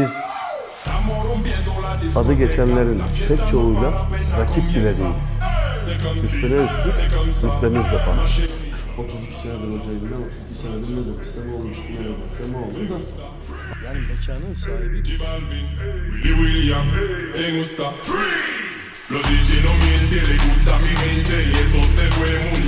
Biz adı geçenlerin pek çoğuyla rakip bile değiliz. Üstüne üstlük rütbemiz de falan. 32 senedir hocayım ama 32 senedir ne demek? Sema olmuş, ne demek? Sema oldu da. Yani mekanın sahibi biz. Willy William, te gusta Freeze. Los DJ no mienten, le gusta mi gente y e eso se fue muy